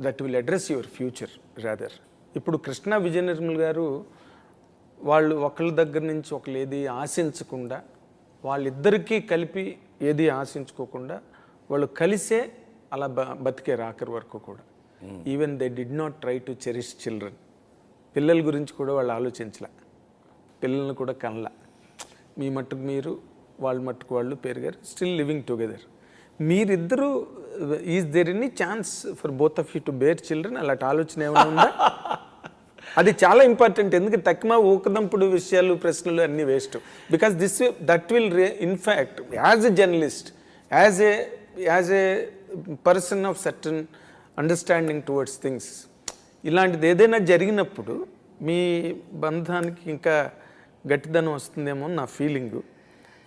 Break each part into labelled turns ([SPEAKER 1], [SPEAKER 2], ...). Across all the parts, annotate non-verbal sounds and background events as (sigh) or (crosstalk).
[SPEAKER 1] That will address your future rather ఇప్పుడు కృష్ణ విజయ నిర్మల్ గారు వాళ్ళు ఒకళ్ళ దగ్గర నుంచి ఒకళ్ళు ఏది ఆశించకుండా వాళ్ళిద్దరికీ కలిపి ఏది ఆశించుకోకుండా వాళ్ళు కలిసే అలా బ బతికే ఆఖరి వరకు కూడా. Even they did not try to cherish children పిల్లల గురించి కూడా వాళ్ళు ఆలోచించలే. పిల్లల్ని కూడా కనలా. మీ మట్టుకు మీరు వాళ్ళ మట్టుకు వాళ్ళు పెరిగారు స్టిల్ లివింగ్ టుగెదర్ మీరిద్దరూ is there any chance for both of you to bear children అలాంటి ఆలోచన ఏమైనా ఉందా? (laughs) అది చాలా ఇంపార్టెంట్ ఎందుకంటే తక్కువ ఊకదంపుడు విషయాలు ప్రశ్నలు అన్నీ waste because this that will ray in fact as a journalist as a as a person of certain understanding towards things ఇలాంటిది ఏదైనా జరిగినప్పుడు మీ బంధానికి ఇంకా గట్టిదనం వస్తుందేమో నా ఫీలింగు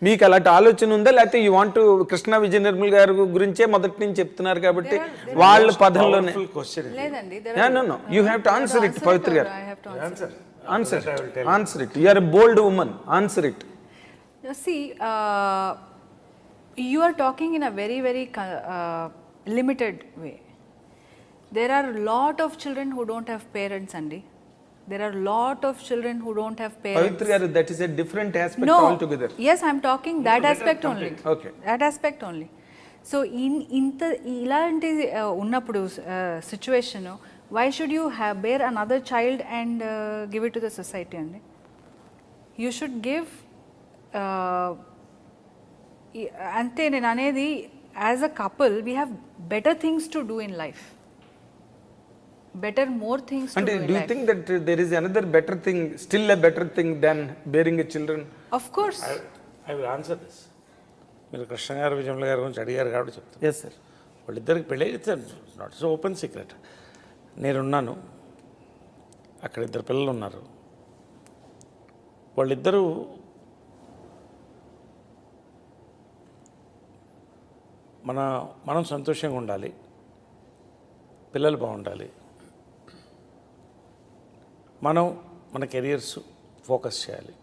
[SPEAKER 1] మీకు అలాంటి ఆలోచన ఉందా? లేకపోతే యూ వాంట్ కృష్ణ విజయ నిర్మల్ గారి గురించే మొదటి నుంచి చెప్తున్నారు కాబట్టి వాళ్ళ పదంలోనే. You have to answer it Pavithra garu.
[SPEAKER 2] Answer
[SPEAKER 1] answer answer it you are a bold woman answer it
[SPEAKER 2] See, uh, you are talking in a very, very co- uh, limited way. There are a lot of children There are a lot of children who don't have parents.
[SPEAKER 1] Pavithra garu that is a different aspect
[SPEAKER 2] no,
[SPEAKER 1] all together
[SPEAKER 2] yes, I'm talking that aspect only.
[SPEAKER 1] Okay.
[SPEAKER 2] That aspect only. So in ఇంత ఇలాంటి uh, ఉన్నప్పుడు situation why should you have bear another child and give it to the society అండి you should give uh, అంతే నేను అనేది as a couple we have better things to do in life better more things to
[SPEAKER 1] అంటే
[SPEAKER 2] do
[SPEAKER 1] do
[SPEAKER 2] in
[SPEAKER 1] you
[SPEAKER 2] life
[SPEAKER 1] think that there is another better thing still a better thing than bearing a children
[SPEAKER 2] of course
[SPEAKER 3] I will answer this మీరు కృష్ణ గారు విజయముల గారి గురించి అడిగారు కాబట్టి చెప్తాను
[SPEAKER 1] yes sir
[SPEAKER 3] వాళ్ళిద్దరికి పెళ్ళి నాట్ సో ఓపెన్ సీక్రెట్ నేనున్నాను. అక్కడ ఇద్దరు పిల్లలు ఉన్నారు. వాళ్ళిద్దరూ మన మనం సంతోషంగా ఉండాలి. పిల్లలు బాగుండాలి. మనం మన కెరియర్స్ ఫోకస్ చేయాలి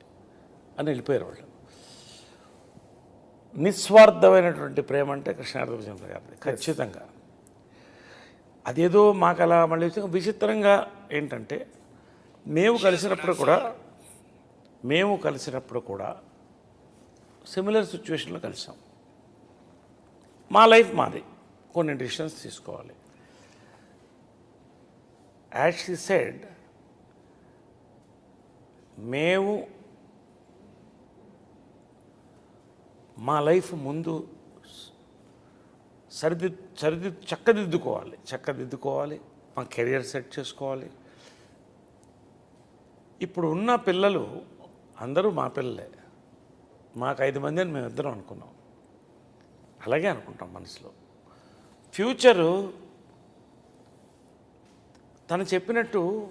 [SPEAKER 3] అని వెళ్ళిపోయారు వాళ్ళు. నిస్వార్థమైనటువంటి ప్రేమ అంటే కృష్ణార్థ విజయంలో గారిది ఖచ్చితంగా. అదేదో మాకు అలా మళ్ళీ విచిత్రంగా ఏంటంటే మేము కలిసినప్పుడు కూడా మేము కలిసినప్పుడు కూడా సిమిలర్ సిచ్యువేషన్లో కలిసాం. మా లైఫ్ మాది. కొన్ని డిసిషన్స్ తీసుకోవాలి. యాజ్ షీ సెడ్ మేము మా లైఫ్ ముందు సరిది సరిది చక్కదిద్దుకోవాలి చక్కదిద్దుకోవాలి మా కెరియర్ సెట్ చేసుకోవాలి. ఇప్పుడు ఉన్న పిల్లలు అందరూ మా పిల్లలే. మాకు ఐదు మంది అని మేము ఇద్దరం అనుకున్నాం. అలాగే అనుకుంటాం మనసులో. ఫ్యూచరు తను చెప్పినట్టు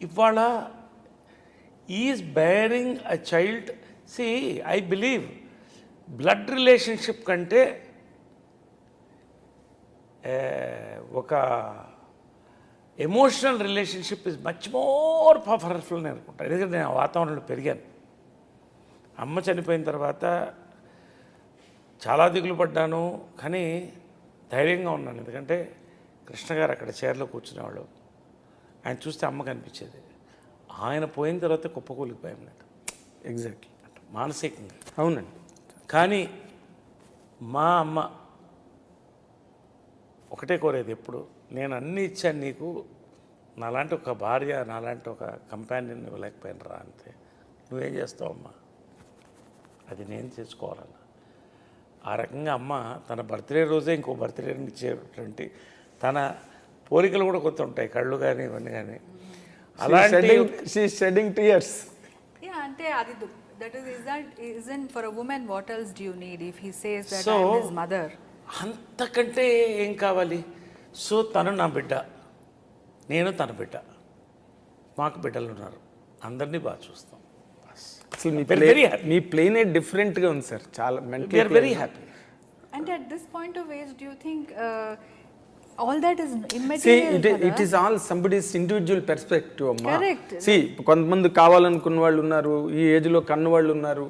[SPEAKER 3] ఇవాళ is bearing a child see I believe blood relationship కంటే ఒక emotional relationship is much more powerful నేను అనుకుంటాను ఎందుకంటే నేను ఆ వాతావరణంలో పెరిగాను. అమ్మ చనిపోయిన తర్వాత చాలా దిగులు పడ్డాను కానీ ధైర్యంగా ఉన్నాను. ఎందుకంటే కృష్ణ గారు అక్కడ చైర్లో కూర్చునేవాళ్ళు. ఆయన చూస్తే అమ్మ కనిపించేది. ఆయన పోయిన తర్వాత కుప్పకూలిపోయాం నేను.
[SPEAKER 1] ఎగ్జాక్ట్లీ
[SPEAKER 3] మానసికంగా.
[SPEAKER 1] అవునండి.
[SPEAKER 3] కానీ మా అమ్మ ఒకటే కోరేది ఎప్పుడు నేను అన్నీ ఇచ్చాను నీకు నాలాంటి ఒక భార్య నాలాంటి ఒక కంపానియన్ ఇవ్వలేకపోయాను రా అంతే నువ్వేం చేస్తావు అమ్మా? అది నేను చేసుకోవాలన్న. ఆ రకంగా అమ్మ తన బర్త్డే రోజే ఇంకో బర్త్డే ఇచ్చేటువంటి తన పోలికలు కూడా కొంత ఉంటాయి. కళ్ళు కానీ ఇవన్నీ కానీ అలాంటి
[SPEAKER 1] షీ షెడ్డింగ్ టీయర్స్
[SPEAKER 2] Yeah, అంటే అది that is is that is an for a woman what else do need if he says that
[SPEAKER 3] So-
[SPEAKER 2] I am his mother
[SPEAKER 3] అంతకంటే ఏం కావాలి? సో తను నా బిడ్డ. నేను తన బిడ్డ. మాకు బిడ్డలు ఉన్నారు అందరినీ బాగా చూస్తాం.
[SPEAKER 1] అసలు మీ
[SPEAKER 3] Very,
[SPEAKER 1] ప్లే. మీ ప్లేనే డిఫరెంట్గా ఉంది సార్ చాలా
[SPEAKER 3] వెరీ హ్యాపీ
[SPEAKER 2] అంటే at this point of age do think all that is
[SPEAKER 1] it is all somebody's individual perspective అమ్మా.
[SPEAKER 2] Correct.
[SPEAKER 1] సి కొంతమంది కావాలనుకున్న వాళ్ళు ఉన్నారు ఈ ఏజ్లో కన్ను వాళ్ళు ఉన్నారు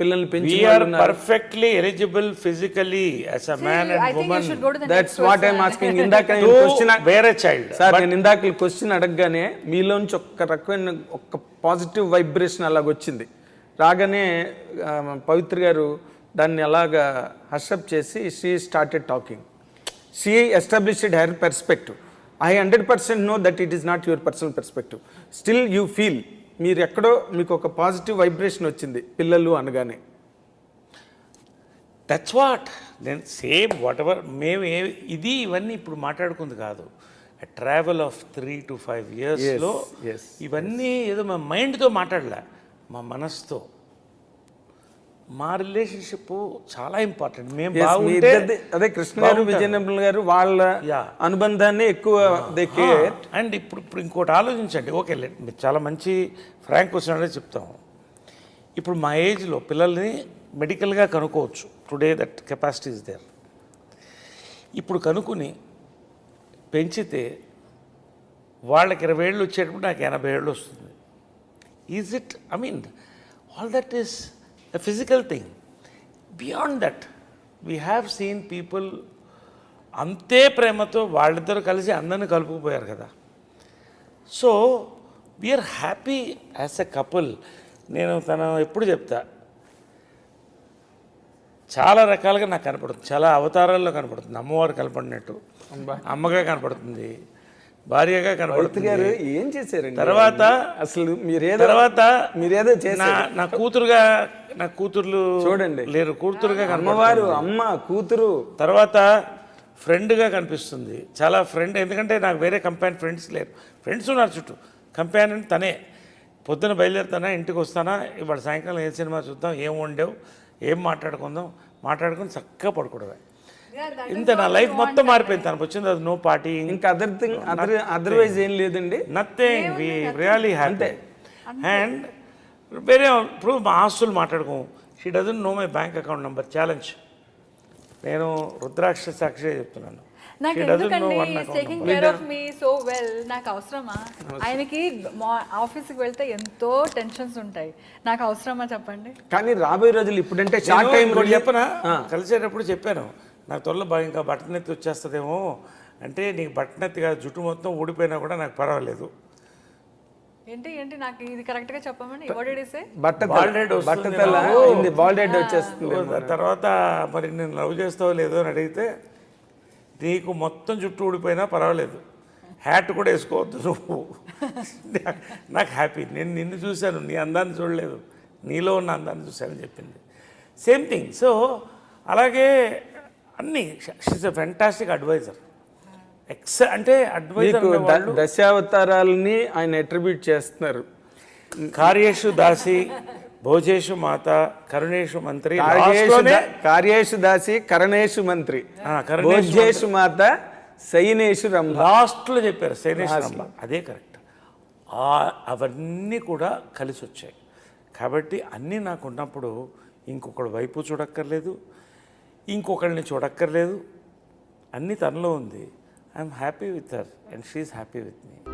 [SPEAKER 1] పిల్లల్ని పెంచి
[SPEAKER 3] perfectly eligible physically as a man
[SPEAKER 2] I
[SPEAKER 3] and
[SPEAKER 2] think you should
[SPEAKER 3] woman
[SPEAKER 2] go to the
[SPEAKER 1] that's
[SPEAKER 2] next
[SPEAKER 1] what I'm
[SPEAKER 2] person.
[SPEAKER 1] Asking ఇందాక నేను క్వశ్చన్
[SPEAKER 3] వేరే చైల్డ్
[SPEAKER 1] సార్ నేను ఇందాక క్వశ్చన్ అడగగానే మీలోంచి ఒక్క రకమైన ఒక్క పాజిటివ్ వైబ్రేషన్ అలాగ వచ్చింది. రాగానే పవిత్ర గారు దాన్ని అలాగా హర్షప్ చేసి she started talking she established her perspective I hundred percent no that it is not your personal perspective still you feel మీరు ఎక్కడో మీకు ఒక పాజిటివ్ వైబ్రేషన్ వచ్చింది పిల్లలు అనగానే.
[SPEAKER 3] దట్స్ వాట్ నేను సేమ్ వాట్ ఎవర్ మేము ఏ ఇది ఇవన్నీ ఇప్పుడు మాట్లాడుకుంది కాదు. Travel of three to five ఇయర్స్లో ఇవన్నీ ఏదో మా మైండ్తో మాట్లాడలే మా మనసుతో. మా రిలేషన్షిప్ చాలా ఇంపార్టెంట్. మేము బాగుంటే
[SPEAKER 1] అదే కృష్ణ గారు. విజయనగరం గారు వాళ్ళ. అనుబంధాన్ని ఎక్కువ
[SPEAKER 3] అండ్ ఇప్పుడు ఇప్పుడు ఇంకోటి ఆలోచించండి. ఓకే మీరు చాలా మంచి ఫ్రాంక్ క్వశ్చన్ అనేది చెప్తాం. ఇప్పుడు మా ఏజ్లో పిల్లల్ని మెడికల్గా కనుక్కోవచ్చు. Today that capacity is there ఇప్పుడు కనుక్కుని పెంచితే వాళ్ళకి ఇరవై ఏళ్ళు వచ్చేటప్పుడు నాకు ఎనభై ఏళ్ళు వస్తుంది. Is it I mean all that is a physical thing beyond that we have seen people అంతే ప్రేమతో వాళ్ళిద్దరు కలిసి అందరిని కలుపుకుపోయారు కదా. So we are happy as a couple నేను తను ఎప్పుడు చెప్తా చాలా రకాలుగా నాకు కనపడుతుంది. చాలా అవతారాల్లో కనపడుతుంది. అమ్మవారు కనపడినట్టు. అమ్మగా కనపడుతుంది. భార్యగా
[SPEAKER 1] గారు ఏం చేశారండి?
[SPEAKER 3] తర్వాత
[SPEAKER 1] అసలు మీరేదో
[SPEAKER 3] తర్వాత
[SPEAKER 1] మీరేదో చేశారు.
[SPEAKER 3] నా కూతురుగా నా కూతుర్లు
[SPEAKER 1] చూడండి.
[SPEAKER 3] లేరు కూతురుగా
[SPEAKER 1] అమ్మవారు అమ్మ కూతురు.
[SPEAKER 3] తర్వాత ఫ్రెండ్గా కనిపిస్తుంది. చాలా ఫ్రెండ్ ఎందుకంటే నాకు వేరే కంపాన్ ఫ్రెండ్స్ లేరు. ఫ్రెండ్స్ ఉన్నారు చుట్టూ. కంపాన్ తనే. పొద్దున బయలుదేరుతానా ఇంటికి వస్తానా? ఇవాళ సాయంకాలం ఏ సినిమా చూద్దాం ఏం వండావు ఏం మాట్లాడుకుందాం? మాట్లాడుకుని చక్కగా పడుకోవడమే. ఇంత నా లైఫ్ మొత్తం మారిపోయింది. తనకు వచ్చింది అది నో పార్టీ
[SPEAKER 1] ఇంకా అదర్ థింగ్ అదర్ అదర్వైజ్ ఏం లేదండి.
[SPEAKER 3] Nothing we really happy and వేరే ఇప్పుడు మా ఆస్తులు మాట్లాడుకోం she doesn't no my bank account number challenge నేను రుద్రాక్ష సాక్షి చెప్తున్నాను.
[SPEAKER 2] నాకు taking. Care of me so well నాకు అవసరమా? ఆయనకి మా ఆఫీస్కి వెళ్తే ఎంతో టెన్షన్స్ ఉంటాయి. నాకు అవసరమా చెప్పండి?
[SPEAKER 1] కానీ రాబోయే రోజులు ఇప్పుడంటే షార్ట్ టైం
[SPEAKER 3] చెప్పనా? కలిసేటప్పుడు చెప్పాను. నాకు త్వరలో బాగా ఇంకా బట్టనెత్తి వచ్చేస్తుందేమో అంటే నీకు బట్టనెత్తి కాదు జుట్టు మొత్తం ఊడిపోయినా కూడా నాకు పర్వాలేదు.
[SPEAKER 2] ఏంటి ఏంటి నాకు ఇది కరెక్ట్గా చెప్పమని?
[SPEAKER 1] వచ్చేస్తుంది.
[SPEAKER 3] తర్వాత మరి నేను లవ్ చేస్తావో లేదో అని అడిగితే నీకు మొత్తం జుట్టు ఊడిపోయినా పర్వాలేదు. హ్యాట్ కూడా వేసుకోవద్దు నువ్వు. (laughs) నాకు హ్యాపీ నేను నిన్ను చూశాను నీ అందాన్ని చూడలేదు. నీలో ఉన్న అందాన్ని చూశానని చెప్పింది. సేమ్ థింగ్ సో అలాగే అన్నీ. She's a fantastic advisor ex అంటే అడ్వైజర్
[SPEAKER 1] దశావతారాలని ఆయన అట్రిబ్యూట్ చేస్తున్నారు.
[SPEAKER 3] కార్యేషు దాసి భోజేషు మాత కరుణేషు మంత్రి
[SPEAKER 1] కార్యేషు దాసి కరణేషు మంత్రి. భోజ్యేషు మాత సైనేషు రంభ.
[SPEAKER 3] లాస్ట్లో చెప్పారు శైనేశ్వరంలో అదే కరెక్ట్. అవన్నీ కూడా కలిసి వచ్చాయి కాబట్టి అన్నీ నాకు ఉన్నప్పుడు ఇంకొకటి వైపు చూడక్కర్లేదు. ఇంకొకరిని చూడక్కర్లేదు. అన్నీ తనలో ఉంది. I'm happy with her and she's happy with me